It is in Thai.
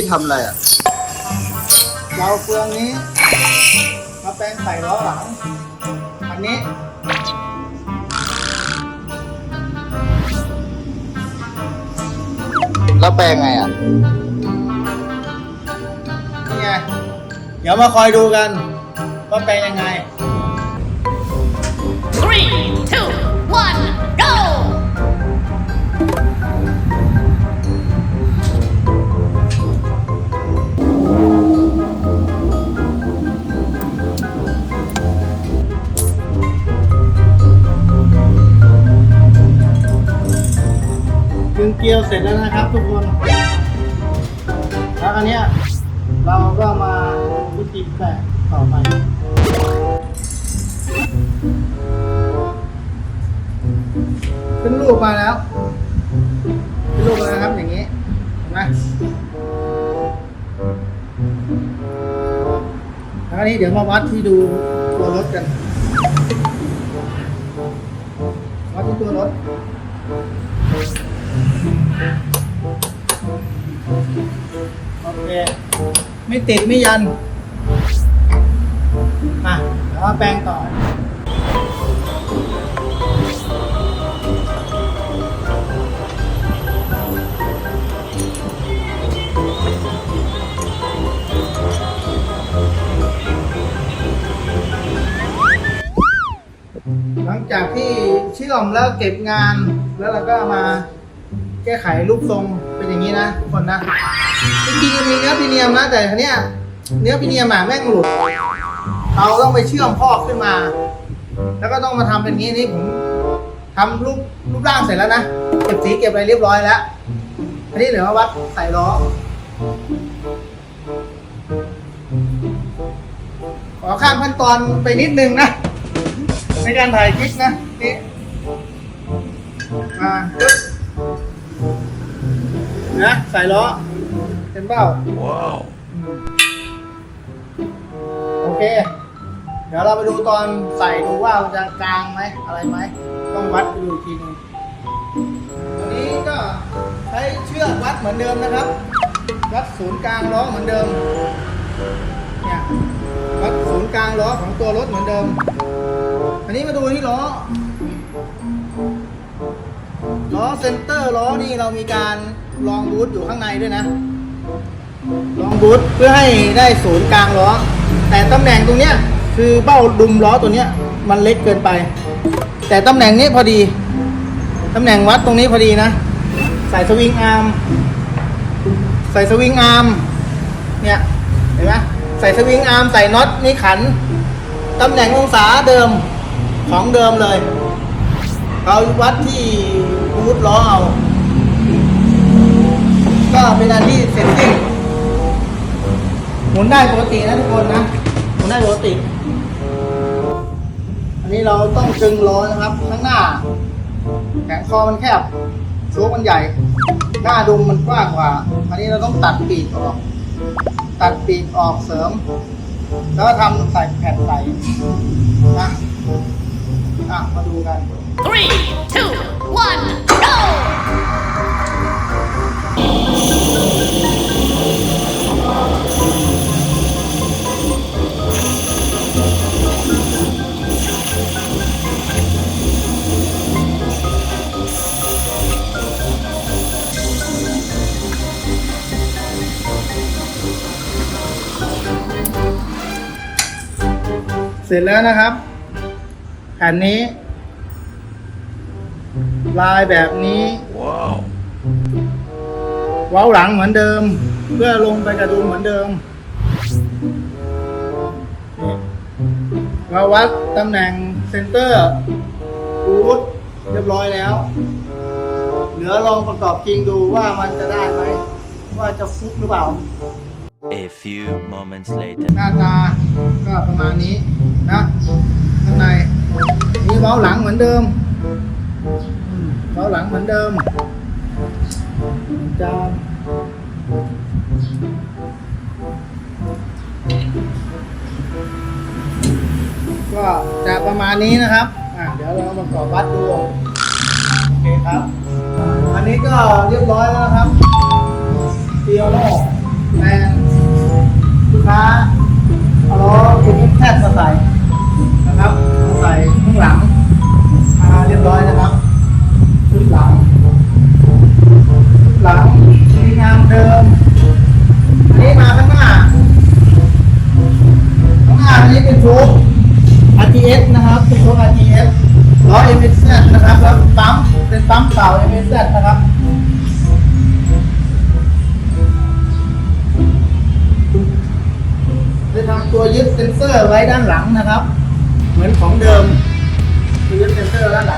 พี่ทำอะไรอะเราเฟืองนี้ มาแปลงใส่ล้อหลัง อันนี้ แล้วแปลงไงอะ นี่ไง เดี๋ยวมาคอยดูกัน ว่าแปลงยังไง Three, two, งเกลียวเสร็จแล้วนะครับ ทุกคน แล้วอันเนี้ยเราก็มาวิธีแปะต่อไปขึ้นรูปมาแล้วขึ้นรูปมาแล้วครับอย่างนี้เห็นไหมแล้วนี้เดี๋ยวมาวัดที่ดูตัวรถกันวัดที่ตัวรถ โอเค ไม่ติดไม่ยันอะแล้วแปลงต่อหลังจากที่ชื่อมแล้วเก็บงานแล้วเราก็มา ก้ไขรูปทรงเป็นอย่างนี้นะทุกคนนะจริงๆมันมีเนื้อพิเนียมนะแต่ทีเนี้ยเนื้อพิเนียมอะแม่งหลุด เราต้องไปเชื่อมพอกขึ้นมา แล้วก็ต้องมาทำเป็นงนี้นี่ผมทำรูปรูปร่างเสร็จแล้วนะเก็บสีเก็บอะไรเรียบร้อยแล้วอันนี้เดี๋ยวมาวัดใส่ล้อขอข้ามขั้นตอนไปนิดนึงนะ ในการถ่ายคลิปนะ นี่ มาปึ๊บ นะใส่ล้อเห็นเปล่าว้าวโอเค เดี๋ยวเราไปดูตอนใส่ดูว่ามันจะกลางไหมอะไรไหมต้องวัดดูอีกทีหนึงวันนี้ก็ใช้เชือกวัดเหมือนเดิมนะครับ วัดศูนย์กลางล้อเหมือนเดิมเนี่ยวัดศูนย์กลางล้อของตัวรถเหมือนเดิม อันนี้มาดูที่ล้อล้อเซนเตอร์ล้อนี่เรามีการ ลองบูทอยู่ข้างในด้วยนะ ลองบูทเพื่อให้ได้ศูนย์กลางล้อ แต่ตำแหน่งตรงเนี้ยคือเบ้าดุมล้อตัวเนี้ยมันเล็กเกินไป แต่ตำแหน่งนี้พอดี ตำแหน่งวัดตรงนี้พอดีนะ ใส่สวิงอาร์ม ใส่สวิงอาร์ม เนี่ย เห็นไหมใส่สวิงอาร์มใส่น็อตนี่ขัน ตำแหน่งองศาเดิมของเดิมเลย เราวัดที่บูทล้อเอา เป็นอันที่เสร็จสิ้นหมุนได้ปกตินะทุกคนนะหมุนได้ปกติ อันนี้เราต้องจึงล้อนะครับข้างหน้าแขนคอมันแคบโชคมันใหญ่ หน้าดุมมันกว้างกว่า อันนี้เราต้องตัดปีกออก ตัดปีกออกเสริม แล้วก็ทำใส่แผ่นใส่นะอะมาดูกัน Three, two, one, เสร็จแล้วนะครับ แผ่นนี้ ลายแบบนี้ว้าวว้าหลังเหมือนเดิม เพื่อลงไปกระดุมเหมือนเดิม เราวัดตำแหน่งเซนเตอร์บูทเรียบร้อยแล้ว เหลือลองประกอบจริงดูว่ามันจะได้ไหม ว่าจะฟุกหรือเปล่า A few moments later หน้าตาก็ประมาณนี้นะข้างในมีเบาหลังเหมือนเดิมเบาหลังเหมือนเดิมจามก็จะประมาณนี้นะครับอะเดี๋ยวเรามาก่อวัดดูโอเคครับ อันนี้ก็เรียบร้อยแล้วนะครับเตียวแล้วแม่ ลูกค้าเอาล้อเอ็นแทบมาใส่นะครับมาใส่ข้างหลังมาเรียบร้อยนะครับชุดหลังหลังสวยงามเดิม หลังนะครับ เหมือนของเดิมคือเซ็นเซอร์ด้านหลัง